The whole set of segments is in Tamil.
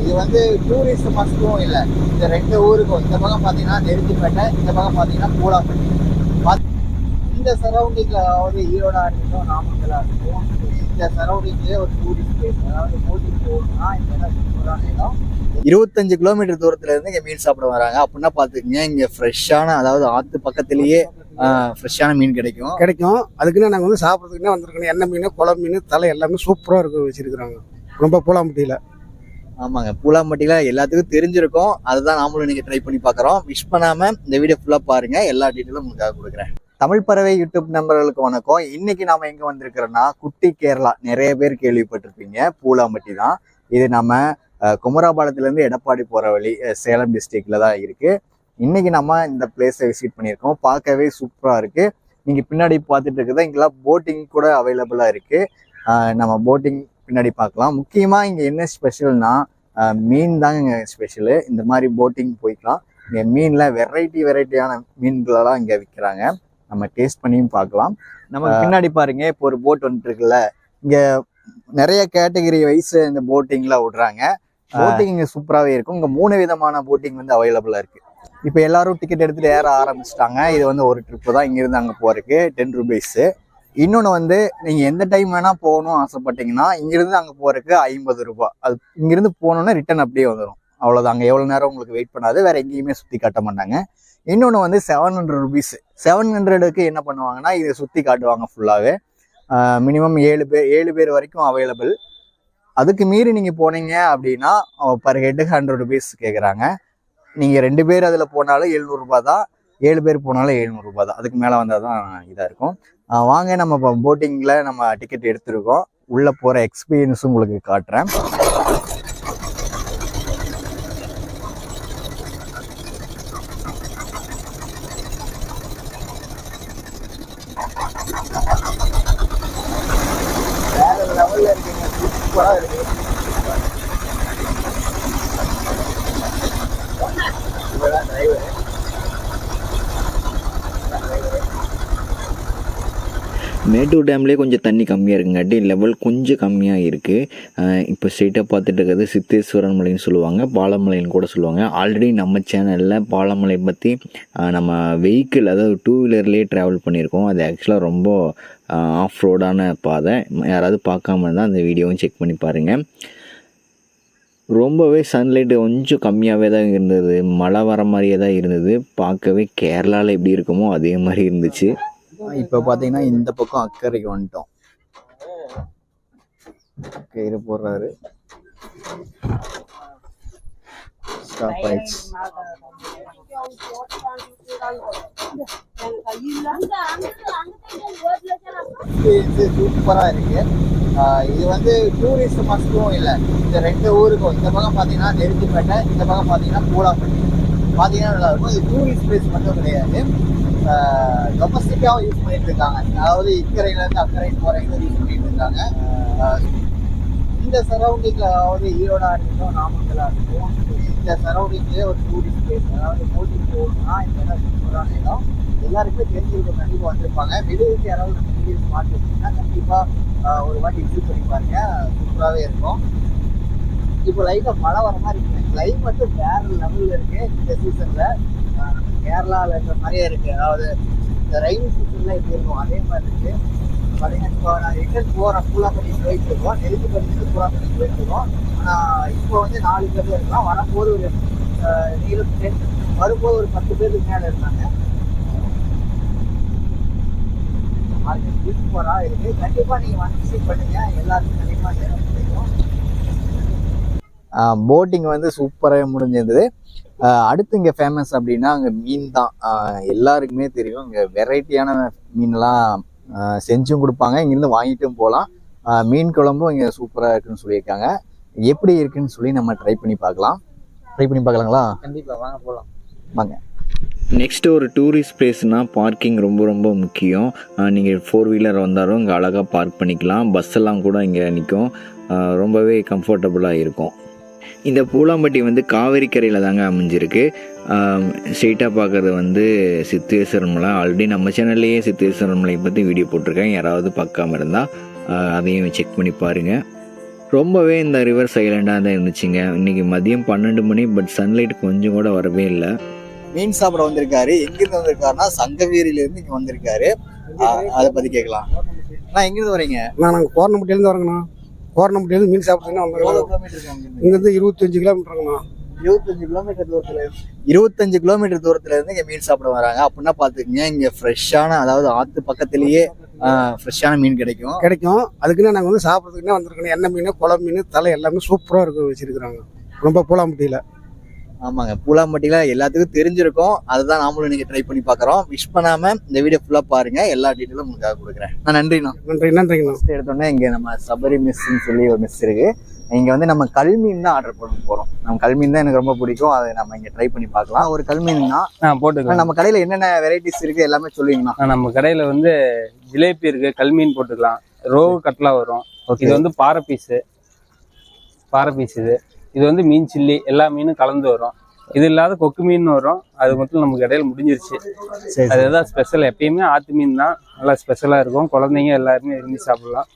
இது வந்து டூரிஸ்ட் மஸ்டும் இல்லை. இந்த ரெண்டு ஊருக்கும். இந்த பக்கம் பார்த்தீங்கன்னா நெருஞ்சிப்பேட்டை இந்த பக்கம் பார்த்தீங்கன்னா கூலாப்பட்டி இந்த சரௌண்டிங்கில் அதாவது ஈரோடாக இருக்கட்டும் நாமக்கலாக இருக்கட்டும் இந்த சரௌண்டிங்லேயே ஒரு டூரிஸ்ட் பிளேஸ் அதாவது போட்டிங் போகணும்னா இந்த இடம் சூப்பரான இடம்? இருபத்தஞ்சு கிலோமீட்டர் தூரத்துல இருந்து இங்க மீன் சாப்பிட வராங்க. அப்படின்னா பாத்துக்கங்க இங்க ஃப்ரெஷ்ஷான அதாவது ஆத்து பக்கத்திலேயே ஃப்ரெஷ்ஷான மீன் கிடைக்கும். கிடைக்கும். அதுக்குன்னு நாங்கள் வந்து சாப்பிட்றதுக்குன்னே வந்திருக்கோம் எண்ணெய் மீன் குளம் மீன் தலை எல்லாமே சூப்பராக இருக்கும் வச்சிருக்கிறாங்க. ரொம்ப பூலாம்பட்டியில். ஆமாங்க. பூலாம்பட்டியில எல்லாத்துக்கும் தெரிஞ்சிருக்கும். அதுதான் நாமளும் இன்னைக்கு ட்ரை பண்ணி பார்க்குறோம். விஷ் பண்ணாம இந்த வீடியோ ஃபுல்லா பாருங்க. எல்லா டீட்டெயிலும் உங்களுக்காக கொடுக்குறேன். தமிழ் பறவை யூடியூப் நம்பர்களுக்கு வணக்கம். இன்னைக்கு நாம எங்க வந்திருக்கிறோம்னா குட்டி கேரளா. நிறைய பேர் கேள்விப்பட்டிருப்பீங்க. பூலாம்பட்டி தான். இது நம்ம அஹ், எடப்பாடி போற வழி சேலம் டிஸ்ட்ரிக்ட்ல தான் இருக்கு. இன்னைக்கு நம்ம இந்த பிளேஸை விசிட் பண்ணியிருக்கோம். பார்க்கவே சூப்பரா இருக்கு. நீங்க பின்னாடி பார்த்துட்டு இருக்கிறதா இங்கெல்லாம் போட்டிங் கூட அவைலபிளா இருக்கு. நம்ம போட்டிங் பின்னாடி பார்க்கலாம். முக்கியமா இங்க என்ன ஸ்பெஷல்னா மீன் தாங்க இங்கே ஸ்பெஷலு இந்த மாதிரி போட்டிங் போய்க்கலாம். இங்கே மீனில் வெரைட்டி வெரைட்டியான மீன்களெல்லாம் இங்கே விற்கிறாங்க நம்ம டேஸ்ட் பண்ணியும் பார்க்கலாம். நம்ம பின்னாடி பாருங்க இப்போ ஒரு போட் வந்துட்டு இருக்குல்ல. இங்கே நிறைய கேட்டகரி வைஸ் இந்த போட்டிங்லாம் விடுறாங்க. போட்டிங் இங்கே சூப்பராகவே இருக்கும். இங்கே மூணு விதமான போட்டிங் வந்து அவைலபிளாக இருக்கு. இப்போ எல்லாரும் டிக்கெட் எடுத்துட்டு ஏற ஆரம்பிச்சிட்டாங்க. இது வந்து ஒரு ட்ரிப்பு தான். இங்கிருந்து அங்கே போறதுக்கு டென் ருபீஸு இன்னொன்று வந்து நீங்கள் எந்த டைம் வேணால் போகணும் ஆசைப்பட்டீங்கன்னா இங்கேருந்து அங்கே போகிறதுக்கு ஐம்பது ரூபா. அது இங்கேருந்து போனோன்னா ரிட்டர்ன் அப்படியே வந்துடும் அவ்வளோதான் அங்கே எவ்வளோ நேரம் உங்களுக்கு வெயிட் பண்ணாது. வேறு எங்கேயுமே சுற்றி காட்ட மாட்டாங்க. இன்னொன்று வந்து செவன் ஹண்ட்ரட் ருபீஸ் செவன் ஹண்ட்ரடுக்கு என்ன பண்ணுவாங்கன்னா இதை சுற்றி காட்டுவாங்க ஃபுல்லாகவே மினிமம் ஏழு பேர் ஏழு பேர் வரைக்கும் அவைலபிள் அதுக்கு மீறி நீங்கள் போனீங்க அப்படின்னா பர் ஹெட்டுக்கு ஹண்ட்ரட் ருபீஸ் கேட்குறாங்க நீங்கள் ரெண்டு பேர் அதில் போனாலும் எழுநூறுபா தான். ஏழு பேர் போனாலும் எழுநூறுபா தான். அதுக்கு மேலே வந்தால் தான் இதாக இருக்கும். வாங்க நம்ம இப்போ போட்டிங்கில் நம்ம டிக்கெட் எடுத்துருக்கோம். உள்ளே போகிற எக்ஸ்பீரியன்ஸும் உங்களுக்கு காட்டுறேன். லெவலில் இருக்குங்க. சூப்பராக மேட்டூர் டேம்லேயே கொஞ்சம் தண்ணி கம்மியாக இருக்குங்காட்டி லெவல் கொஞ்சம் கம்மியாக இருக்குது இப்போ ஸ்ட்ரெயிட்டாக பார்த்துட்டு இருக்கிறது சித்தேஸ்வரன் மலைன்னு சொல்லுவாங்க. பாலமலைன்னு கூட சொல்லுவாங்க. ஆல்ரெடி நம்ம சேனலில் பாலமலை பற்றி நம்ம வெஹிக்கிள் அதாவது டூ வீலர்லேயே ட்ராவல் பண்ணியிருக்கோம். அது ஆக்சுவலாக ரொம்ப ஆஃப் ரோடான பாதை. யாராவது பார்க்காம இருந்தால் அந்த வீடியோவும் செக் பண்ணி பாருங்கள் ரொம்பவே சன்லைட்டு கொஞ்சம் கம்மியாகவே தான் இருந்தது. மழை வர மாதிரியே தான் இருந்தது. பார்க்கவே கேரளாவில் எப்படி இருக்குமோ அதே மாதிரி இருந்துச்சு. இப்போ பார்த்தீங்கன்னா இந்த பக்கம் அக்கறைக்கு வந்துட்டோம். கயிறு போடுறாரு. ஸ்டாப் ஆயிடுச்சு சூப்பரா இருக்கு. ஆஹ் இது வந்து டூரிஸ்ட் மஸ்டும் இல்லை. இந்த ரெண்டு ஊருக்கும். இந்த பக்கம் பார்த்தீங்கன்னா நெருஞ்சிப்பேட்டை இந்த பக்கம் பார்த்தீங்கன்னா பூலாப்பட்டி பார்த்தீங்கன்னா நல்லா இருக்கும். இது டூரிஸ்ட் பிளேஸ் மட்டும் கிடையாது. டொமஸ்டிக்காகவும் யூஸ் பண்ணிட்டு இருக்காங்க. அதாவது இக்கரையில இருந்து அக்கறை போறவங்க யூஸ் பண்ணிட்டு இருக்காங்க. இந்த சரௌண்டிங்ல அதாவது ஈரோடா இருக்கட்டும் நாமக்கலா இருக்கட்டும் இந்த சரௌண்டிங்லேயே ஒரு டூரிஸ்ட் பிளேஸ் அதாவது போட்டிங் போகணும்னா இந்த இடம் சூப்பரான இடம். எல்லாருக்குமே தெரிஞ்சிருக்க கண்டிப்பாக வந்திருப்பாங்க. வெளியூருக்கு யாராவது நம்ம வெளியே ஸ்மார்ட் வச்சிங்கன்னா கண்டிப்பாக ஒரு வாட்டி விசிட் பண்ணி பாருங்க. சூப்பராகவே இருக்கும். இப்போ லைட்டாக மழை வர மாதிரி இருக்குங்க கிளைமேட்டும் வேறு லெவலில் இருக்கு இந்த சீசனில் கேரளாவில் இருக்கிற மாதிரியே இருக்கு. அதாவது இந்த ரயில் சீசன்ல எப்படி இருக்கும்? அதே மாதிரி இருக்கு. பார்த்தீங்கன்னா இப்போ நான் ரிட்டர்ன் போகிறேன் ஃபுல்லாக பண்ணி போயிட்டு இருக்கோம். நெருக்கு பண்ணிட்டு ஃபுல்லாக பண்ணி போயிட்டு இருக்கோம். ஆனால் இப்போ வந்து நாலு பேர் இருக்கலாம் வரும்போது ஒரு ஆஹ், நீளம் வரும்போது ஒரு பத்து பேருக்கு மேலே இருந்தாங்க. சூப்பரா இருக்கு. கண்டிப்பாக நீங்கள் வந்து விசிட் பண்ணுங்க. எல்லாருக்கும் கண்டிப்பாக தேவை போட்டிங் வந்து சூப்பராக முடிஞ்சிருந்தது. அடுத்து இங்கே ஃபேமஸ் அப்படின்னா அங்கே மீன் தான். எல்லாருக்குமே தெரியும் இங்கே வெரைட்டியான மீன்லாம் செஞ்சும் கொடுப்பாங்க. இங்கேருந்து வாங்கிட்டும் போகலாம். மீன் குழம்பும் இங்கே சூப்பராக இருக்குன்னு சொல்லியிருக்காங்க. எப்படி இருக்குன்னு சொல்லி நம்ம ட்ரை பண்ணி பார்க்கலாம். ட்ரை பண்ணி பார்க்கலாங்களா? கண்டிப்பாக வாங்க போகலாம் வாங்க. நெக்ஸ்ட் ஒரு டூரிஸ்ட் பிளேஸ்னால் பார்க்கிங் ரொம்ப ரொம்ப முக்கியம். நீங்கள் ஃபோர் வீலர் வந்தாலும் இங்கே அழகாக பார்க் பண்ணிக்கலாம். பஸ் எல்லாம் கூட இங்கே நிற்கும். ரொம்பவே கம்ஃபர்டபுளாக இருக்கும். இந்த பூலாம்பட்டி வந்து காவேரி கரையில் தாங்க அமைஞ்சிருக்கு. ஸ்ட்ரெயிட்டாக பார்க்குறது வந்து சித்தேஸ்வரன் மலை. ஆல்ரெடி நம்ம சேனல்லையே சித்தேஸ்வரன் மலை பற்றி வீடியோ போட்டிருக்கேன். யாராவது பார்க்காம இருந்தால் அதையும் செக் பண்ணி பாருங்கள் ரொம்பவே இந்த ரிவர் சைலண்டாக தான் இருந்துச்சுங்க. இன்னைக்கு மதியம் பன்னெண்டு மணி பட் சன்லைட் கொஞ்சம் கூட வரவே இல்லை. மீன் சாப்பிட வந்திருக்காரு. எங்கிருந்து வந்திருக்காருன்னா சங்ககிரியில இருந்து இங்க வந்திருக்காரு. அதை பத்தி கேட்கலாம். நான் எங்கிருந்து வரீங்க? நான் நாங்கள் கோரணம்பட்டியிலேருந்து வரேங்கண்ணா. கோரணம்பட்டியிலேருந்து மீன் சாப்பிட்டுன்னு எவ்வளவு வந்துருக்கோம் கிலோமீட்டர் இருக்கு அங்கிருந்து? இங்கேருந்து இருபத்தஞ்சு இருபத்தஞ்சு கிலோமீட்டர் தூரத்துல இருந்து- இருபத்தஞ்சு கிலோமீட்டர் தூரத்துல இருந்து இங்க மீன் சாப்பிட வராங்க. அப்படின்னா பாத்துக்கங்க இங்க ஃப்ரெஷ்ஷான அதாவது ஆத்து பக்கத்திலேயே ஃப்ரெஷ்ஷான மீன் கிடைக்கும். கிடைக்கும். அதுக்குன்னு நாங்கள் வந்து சாப்பிட்றதுக்குன்னே வந்திருக்கோம் எண்ணெய் மீன் குளம் மீன் தலை எல்லாமே சூப்பராக இருக்கு வச்சிருக்கிறாங்க. ரொம்ப பூலாம்பட்டியில். ஆமாங்க. பூலாம்பட்டியில எல்லாத்துக்கும் தெரிஞ்சிருக்கும். அதுதான் நாமளும் இன்னைக்கு ட்ரை பண்ணி பார்க்கறோம். விஷ் பண்ணாம இந்த வீடியோ ஃபுல்லா பாருங்க. எல்லா டீட்டெயிலும் உங்களுக்காக கொடுக்குறேன். நான் நன்றிண்ணா நன்றி நன்றிங்கண்ணா எடுத்தோன்னே இங்க நம்ம சபரி மெஸ்ன்னு சொல்லி ஒரு மெஸ் இருக்கு. இங்க வந்து நம்ம கல்மீன் தான் ஆர்டர் பண்ண போறோம். நம்ம கல்மீன் தான் எனக்கு ரொம்ப பிடிக்கும். அதை நம்ம இங்க ட்ரை பண்ணி பார்க்கலாம். ஒரு கல்மீன்னா ஆ போட்டுக்கலாம். நம்ம கடையில என்னென்ன வெரைட்டிஸ் இருக்கு எல்லாமே சொல்லுவீங்கண்ணா நம்ம கடையில வந்து ஜிலேபி இருக்கு. கல்மீன் போட்டுக்கலாம். ரோகு கட்லா வரும். ஓகே இது வந்து பாறை பீஸு பாறை பீஸ் இது. இது வந்து மீன் சில்லி எல்லா மீனும் கலந்து வரும். இது இல்லாத கொக்கு மீன் வரும். அது மட்டும் நம்ம கடையில் முடிஞ்சிருச்சு. சரி அதுதான் ஸ்பெஷல் எப்பயுமே ஆத்து மீன் தான். நல்லா ஸ்பெஷலாக இருக்கும். குழந்தைங்க எல்லாருமே விரும்பி சாப்பிடலாம்.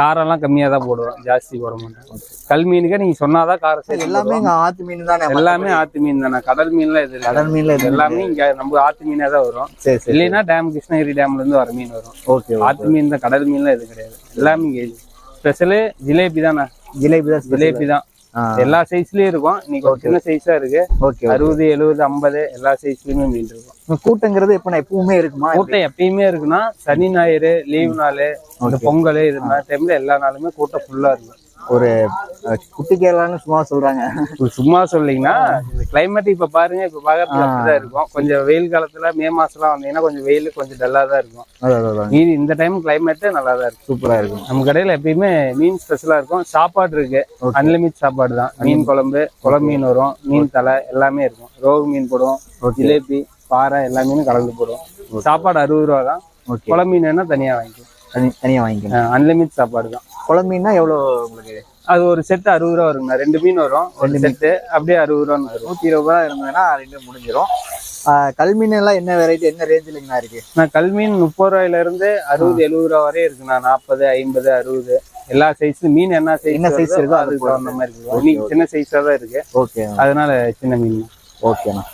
காரம்லாம் கம்மியாக தான் போடுவோம். ஜாஸ்தி போட மாட்டோம். கல் மீனுக்கே நீங்கள் சொன்னாதான் காரம் சரி, எல்லாமே ஆத்து மீன் தானே எல்லாமே ஆத்து மீன் தானே. கடல் மீன்லாம் இது இல்ல. கடல் மீன்ல இது எல்லாமே இங்க நம்ம ஆத்து மீனே தான் வரும். சரி இல்லைன்னா டேம் கிருஷ்ணகிரி டேம்ல இருந்து வர மீன் வரும். ஓகே ஆத்து மீன் தான் கடல் மீன்லாம் இது கிடையாது. எல்லாமே இங்க ஸ்பெஷலு ஜிலேபி தானே. ஜிலேபி தான் ஜிலேபி தான். எல்லா சைஸ்லயும் இருக்கும். இன்னைக்கு ஒரு சின்ன சைஸா இருக்கு. ஓகே அறுபது எழுபது ஐம்பது எல்லா சைஸ்லயுமே மீன் இருக்கும். கூட்டங்கிறது எப்ப எப்பவுமே இருக்குமா? கூட்டம் எப்பயுமே இருக்குன்னா சனி ஞாயிறு லீவு நாள் இந்த பொங்கல் இது டைம்ல எல்லா நாளுமே கூட்டம் ஃபுல்லா இருக்கும். ஒரு குட்டி கேரளான்னு சும்மா சொல்றாங்க. சும்மா சொல்லிங்கன்னா இந்த கிளைமேட் இப்ப பாருங்க இப்ப பாக்கிறதுக்கு. அப்படிதான் இருக்கும். கொஞ்சம் வெயில் காலத்துல மே மாசம்லாம் வந்தீங்கன்னா கொஞ்சம் வெயில் கொஞ்சம் டல்லா தான் இருக்கும். மீதி இந்த டைம் கிளைமேட் நல்லா தான் இருக்கும். சூப்பரா இருக்கும். நம்ம கடையில எப்பயுமே மீன் ஸ்பெஷலா இருக்கும். சாப்பாடு இருக்கு. அன்லிமிட் சாப்பாடு தான். மீன் குழம்பு குளம் மீன் வரும் மீன் தலை எல்லாமே இருக்கும். ரோகு மீன் போடுவோம். ஜிலேபி பாறை எல்லா மீனும் கலந்து போடுவோம். சாப்பாடு அறுபது ரூபா தான். குளம் மீன் வேணா தனியா வாங்கிக்கும் தனி தனியா வாங்கிக்கணும். அன்லிமிட் சாப்பாடு தான் குழம்பீன்னா எவ்வளவு உங்களுக்கு? அது ஒரு செட்டு அறுபது ரூபா வருங்கண்ணா ரெண்டு மீன் வரும். ஒரு ரெண்டு. செட்டு அப்படியே அறுபது ரூபான்னு வரும். நூத்தி இருபது ரூபா இருந்ததுன்னா ரெண்டு முடிஞ்சிடும் கல்மீன் எல்லாம் என்ன வெரைட்டி என்ன ரேஞ்சிலுங்கண்ணா இருக்கு? நான் கல்மீன் முப்பது ரூபாயில இருந்து அறுபது எழுபது ரூபா வரையும் இருக்குண்ணா. நாற்பது ஐம்பது அறுபது. எல்லா சைஸ் மீன் என்ன சைஸ் என்ன size இருக்கோ அது அதுக்கு தகுந்த மாதிரி இருக்கு. சின்ன சைஸா தான் இருக்கு. ஓகே அதனால சின்ன மீன். ஓகேண்ணா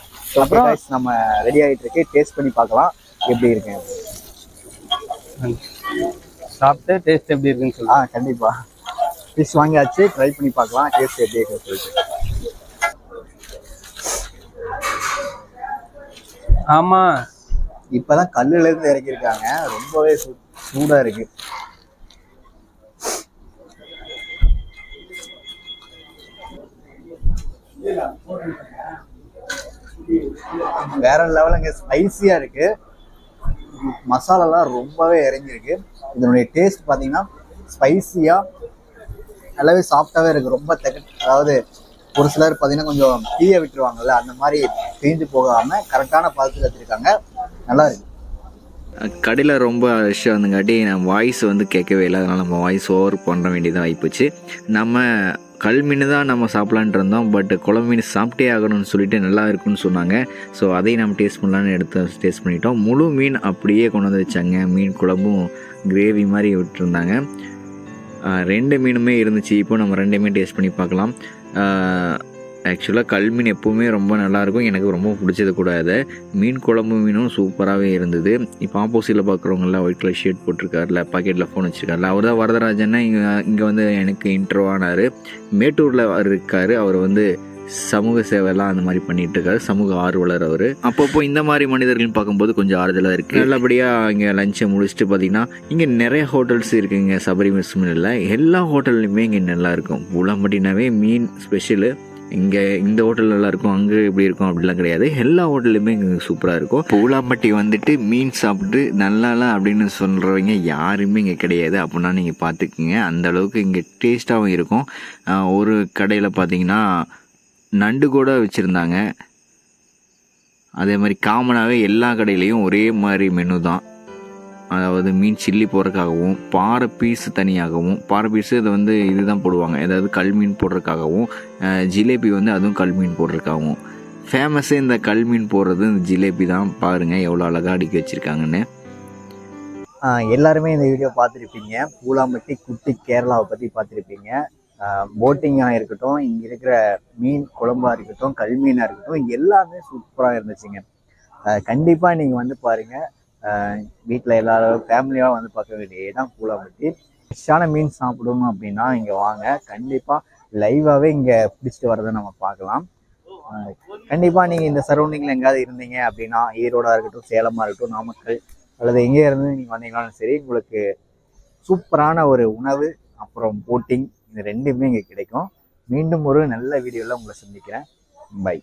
அப்புறம் நம்ம ரெடி ஆகிட்டு இருக்கு. டேஸ்ட் பண்ணி பார்க்கலாம். எப்படி இருக்கு? சாப்பிட்டு டேஸ்ட் எப்படி இருக்குன்னு ஆ சொல்லுங்க கண்டிப்பா. ஃபிஷ் வாங்கியாச்சு ட்ரை பண்ணி பார்க்கலாம் டேஸ்ட் எப்படி இருக்குன்னு சொல்லிட்டு. ஆமா. இப்பதான் கல்லுல இருந்து இறக்கியிருக்காங்க. ரொம்பவே சூ- சூடா இருக்கு. வேற லெவலுங்க ஸ்பைசியா இருக்கு. மசாலாலாம் ரொம்பவே இறங்கியிருக்கு. இதனுடைய டேஸ்ட் பார்த்தீங்கன்னா ஸ்பைஸியாக நல்லாவே சாஃப்டாகவே இருக்குது ரொம்ப தெக அதாவது ஒரு சிலர் பார்த்தீங்கன்னா கொஞ்சம் தீய விட்டுருவாங்கல்ல அந்த மாதிரி தீஞ்சு போகாமல் கரெக்டான பதத்தில் வச்சுருக்காங்க. நல்லா இருக்கு. கடையில் ரொம்ப ரஷ்ஷாக இருந்தங்காட்டி நான் வாய்ஸ் வந்து கேட்கவே இல்லை. அதனால் நம்ம வாய்ஸ் ஓவர் பண்ண வேண்டியதாக ஆகிப்போச்சு நம்ம கல் மீன் தான் நம்ம சாப்பிட்லான்ட்டு இருந்தோம். பட் குளம் மீன் சாப்பிட்டே ஆகணும்னு சொல்லிட்டு நல்லா இருக்குன்னு சொன்னாங்க. ஸோ அதையும் நம்ம டேஸ்ட் பண்ணலான்னு எடுத்து டேஸ்ட் பண்ணிட்டோம். முழு மீன் அப்படியே கொண்டு வந்து வச்சாங்க. மீன் குழம்பும் கிரேவி மாதிரி விட்டுருந்தாங்க. ரெண்டு மீனுமே இருந்துச்சு. இப்போ நம்ம ரெண்டுமே டேஸ்ட் பண்ணி பார்க்கலாம். ஆக்சுவலாக கல் மீன் எப்போவுமே ரொம்ப நல்லாயிருக்கும். எனக்கு ரொம்ப பிடிச்சது கூட அதை. மீன் குழம்பு மீனும் சூப்பராகவே இருந்தது. இப்போ ஆப்போசிட்டில் பார்க்குறவங்களாம் ஒயிட் கலர் ஷர்ட் போட்டிருக்காருல பாக்கெட்டில் ஃபோன் வச்சுருக்காருல அவர் தான் வரதராஜன்னா இங்கே இங்கே வந்து எனக்கு இன்ட்ரோ ஆனார். மேட்டூரில் இருக்கார். அவர் வந்து சமூக சேவைலாம் அந்த மாதிரி பண்ணிட்டு இருக்காரு சமூக ஆர்வலர் அவர். அப்பப்போ இந்த மாதிரி மனிதர்களையும் பார்க்கும்போது கொஞ்சம் ஆறுதலாக இருக்குது நல்லபடியாக இங்கே லஞ்சை முடிச்சுட்டு பார்த்தீங்கன்னா இங்கே நிறைய ஹோட்டல்ஸ் இருக்குங்க சபரி இல்லை எல்லா ஹோட்டல்லையுமே இங்கே நல்லாயிருக்கும் உளம்பட்டினாவே மீன் ஸ்பெஷலு இங்கே இந்த ஹோட்டல் நல்லா இருக்கும் அங்கே இப்படி இருக்கும் அப்படிலாம் கிடையாது. எல்லா ஹோட்டல்லையுமே இங்கே சூப்பராக இருக்கும். பூலாம்பட்டி வந்துட்டு மீன் சாப்பிட்டு நல்லால அப்படின்னு சொல்கிறவங்க யாருமே இங்கே கிடையாது. அப்படின்னா நீங்கள் பார்த்துக்குங்க. அந்த அளவுக்கு இங்கே டேஸ்ட்டாகவும் இருக்கும். ஒரு கடையில் பார்த்தீங்கன்னா நண்டு கூட வச்சுருந்தாங்க. அதே மாதிரி காமனாகவே எல்லா கடையிலையும் ஒரே மாதிரி மெனு தான். அதாவது மீன் சில்லி போடுறதுக்காகவும் பாறை பீஸ் தனியாகவும் பாறை பீஸு இதை வந்து இதுதான் போடுவாங்க. அதாவது கல் மீன் போடுறதுக்காகவும் ஜிலேபி வந்து அதுவும் கல் மீன் போடுறதுக்காகவும். ஃபேமஸே இந்த கல் மீன் போடுறது இந்த ஜிலேபி தான். பாருங்கள் எவ்வளோ அழகாக அடுக்கி வச்சுருக்காங்கன்னு. எல்லாருமே இந்த வீடியோ பார்த்துருப்பீங்க. பூலாம்பட்டி குட்டி கேரளாவை பற்றி பார்த்துருப்பீங்க. போட்டிங்காக இருக்கட்டும் இங்கே இருக்கிற மீன் குழம்பாக இருக்கட்டும் கல் மீனாக இருக்கட்டும் எல்லாமே சூப்பராக இருந்துச்சுங்க. கண்டிப்பாக நீங்கள் வந்து பாருங்கள் வீட்டில் எல்லாரும் ஃபேமிலியாக வந்து பார்க்க வேண்டிய இடம் கூலாம்பட்டி ஃப்ரெஷ்ஷான மீன் சாப்பிடணும் அப்படின்னா இங்கே வாங்க. கண்டிப்பாக லைவாகவே இங்கே பிடிச்சிட்டு வரதை நம்ம பார்க்கலாம். கண்டிப்பாக நீங்கள் இந்த சரௌண்டிங்கில் எங்கேயாவது இருந்தீங்க அப்படின்னா ஈரோடாக இருக்கட்டும் சேலமாக இருக்கட்டும் நாமக்கல் அல்லது எங்கே இருந்து நீங்கள் வந்தீங்கனாலும் சரி உங்களுக்கு சூப்பரான ஒரு உணவு அப்புறம் போட்டிங் இது ரெண்டுமே இங்கே கிடைக்கும். மீண்டும் ஒரு நல்ல வீடியோவில் உங்களை சந்திக்கிறேன். பை